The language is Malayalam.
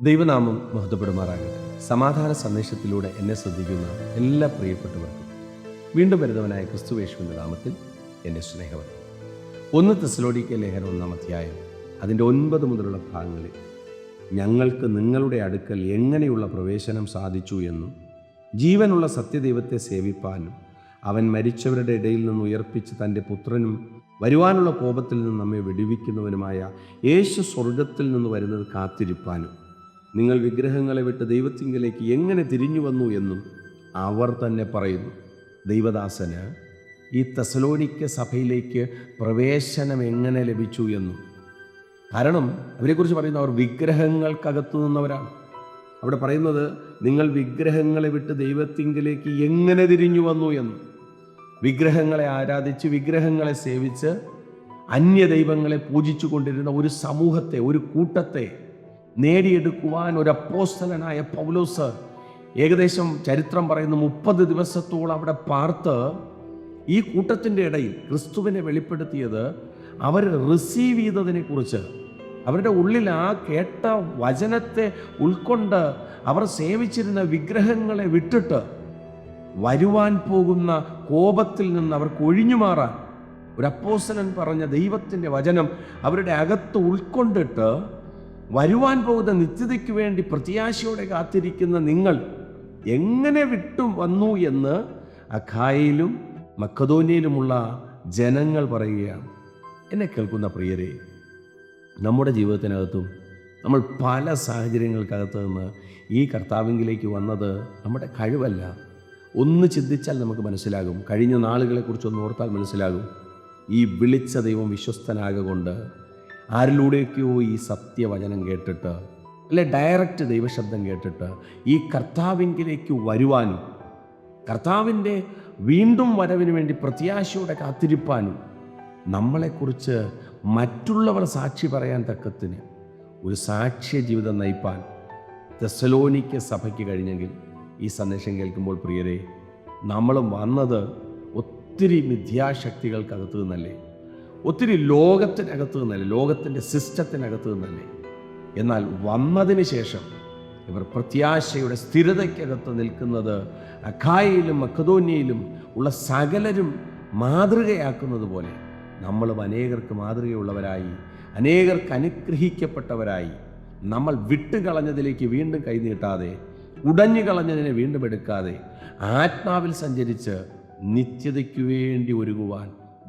ദൈവനാമം മഹത്വപ്പെടുമാറാകട്ടെ. സമാധാന സന്ദേശത്തിലൂടെ എന്നെ ശ്രദ്ധിക്കുന്ന എല്ലാ പ്രിയപ്പെട്ടവർക്കും വീണ്ടും വരുന്നവനായ ക്രിസ്തുവേശുവിന്റെ നാമത്തിൽ എന്റെ സ്നേഹവർക്കും ഒന്ന് തെസ്ലോഡിക്ക ലേഖനം ഒന്നാം അധ്യായം അതിന്റെ ഒൻപത് മുതലുള്ള ഭാഗങ്ങളിൽ ഞങ്ങൾക്ക് നിങ്ങളുടെ അടുക്കൽ എങ്ങനെയുള്ള പ്രവേശനം സാധിച്ചു എന്നും ജീവനുള്ള സത്യദൈവത്തെ സേവിപ്പാനും അവൻ മരിച്ചവരുടെ ഇടയിൽ നിന്ന് ഉയർപ്പിച്ച് തന്റെ പുത്രനും വരുവാനുള്ള കോപത്തിൽ നിന്ന് നമ്മെ വെടിവിക്കുന്നവനുമായ യേശു സ്വർഗത്തിൽ നിന്ന് വരുന്നത് കാത്തിരിപ്പാനും നിങ്ങൾ വിഗ്രഹങ്ങളെ വിട്ട് ദൈവത്തിങ്കിലേക്ക് എങ്ങനെ തിരിഞ്ഞു വന്നു എന്നും അവർ തന്നെ പറയുന്നു. ദൈവദാസന് ഈ തെസലോനിക്ക സഭയിലേക്ക് പ്രവേശനം എങ്ങനെ ലഭിച്ചു എന്നും. കാരണം അവരെക്കുറിച്ച് പറയുന്ന അവർ വിഗ്രഹങ്ങൾക്കകത്തു നിന്നവരാണ്. അവിടെ പറയുന്നത് നിങ്ങൾ വിഗ്രഹങ്ങളെ വിട്ട് ദൈവത്തിങ്കിലേക്ക് എങ്ങനെ തിരിഞ്ഞു വന്നു എന്ന്. വിഗ്രഹങ്ങളെ ആരാധിച്ച് വിഗ്രഹങ്ങളെ സേവിച്ച് അന്യ ദൈവങ്ങളെ പൂജിച്ചു കൊണ്ടിരുന്ന ഒരു സമൂഹത്തെ ഒരു കൂട്ടത്തെ നേടിയെടുക്കുവാൻ ഒരു അപ്പോസ്തലനായ പൗലോസ് ഏകദേശം ചരിത്രം പറയുന്ന മുപ്പത് ദിവസത്തോളം അവിടെ പാർത്ത് ഈ കൂട്ടത്തിന്റെ ഇടയിൽ ക്രിസ്തുവിനെ വെളിപ്പെടുത്തിയത് അവർ റിസീവ് ചെയ്തതിനെ കുറിച്ച്. അവരുടെ ഉള്ളിൽ ആ കേട്ട വചനത്തെ ഉൾക്കൊണ്ട് അവർ സേവിച്ചിരുന്ന വിഗ്രഹങ്ങളെ വിട്ടിട്ട് വരുവാൻ പോകുന്ന കോപത്തിൽ നിന്ന് അവർക്ക് ഒഴിഞ്ഞു മാറാൻ. ഒരു അപ്പോസനൻ പറഞ്ഞ ദൈവത്തിന്റെ വചനം അവരുടെ അകത്ത് ഉൾക്കൊണ്ടിട്ട് വരുവാൻ പോകുന്ന നിത്യതയ്ക്ക് വേണ്ടി പ്രത്യാശയോടെ കാത്തിരിക്കുന്ന നിങ്ങൾ എങ്ങനെ വിട്ടു വന്നു എന്ന് അഖായയിലും മക്കതോനിയിലുമുള്ള ജനങ്ങൾ പറയുകയാണ്. എന്നെ കേൾക്കുന്ന പ്രിയരെ നമ്മുടെ ജീവിതത്തിനകത്തും നമ്മൾ പല സാഹചര്യങ്ങൾക്കകത്ത് നിന്ന് ഈ കർത്താവിങ്കിലേക്ക് വന്നത് നമ്മുടെ കഴിവല്ല. ഒന്ന് ചിന്തിച്ചാൽ നമുക്ക് മനസ്സിലാകും. കഴിഞ്ഞ നാളുകളെക്കുറിച്ചൊന്ന് ഓർത്താൽ മനസ്സിലാകും. ഈ വിളിച്ച ദൈവം വിശ്വസ്തനാകൊണ്ട് ആരിലൂടെയൊക്കെയോ ഈ സത്യവചനം കേട്ടിട്ട് അല്ലെ ഡയറക്റ്റ് ദൈവശബ്ദം കേട്ടിട്ട് ഈ കർത്താവിങ്കിലേക്ക് വരുവാനും കർത്താവിന്റെ വീണ്ടും വരവിന് വേണ്ടി പ്രത്യാശയോടെ കാത്തിരിപ്പാനും നമ്മളെക്കുറിച്ച് മറ്റുള്ളവർ സാക്ഷി പറയാൻ തക്കത്തിന് ഒരു സാക്ഷ്യ ജീവിതം നയിപ്പാൻ തെസലോനിക്ക സഭയ്ക്ക് കഴിഞ്ഞെങ്കിൽ ഈ സന്ദേശം കേൾക്കുമ്പോൾ പ്രിയരെ നമ്മൾ വന്നത് ഒത്തിരി മിഥ്യാശക്തികൾക്കകത്ത് നിന്നല്ലേ? ഒത്തിരി ലോകത്തിനകത്ത് നിന്നല്ലേ ലോകത്തിന്റെ സിസ്റ്റത്തിനകത്ത് നിന്നല്ലേ. എന്നാൽ വന്നതിന് ശേഷം ഇവർ പ്രത്യാശയുടെ സ്ഥിരതയ്ക്കകത്ത് നിൽക്കുന്നത് അഖായയിലും മക്കതോന്യയിലും ഉള്ള സകലരും മാതൃകയാക്കുന്നത് പോലെ നമ്മളും അനേകർക്ക് മാതൃകയുള്ളവരായി അനേകർക്ക് അനുഗ്രഹിക്കപ്പെട്ടവരായി നമ്മൾ വിട്ടുകളഞ്ഞതിലേക്ക് വീണ്ടും കൈനീട്ടാതെ ഉടഞ്ഞു കളഞ്ഞതിനെ വീണ്ടും എടുക്കാതെ ആത്മാവിൽ സഞ്ചരിച്ച് നിത്യതയ്ക്കു വേണ്ടി ഒരുങ്ങുവാൻ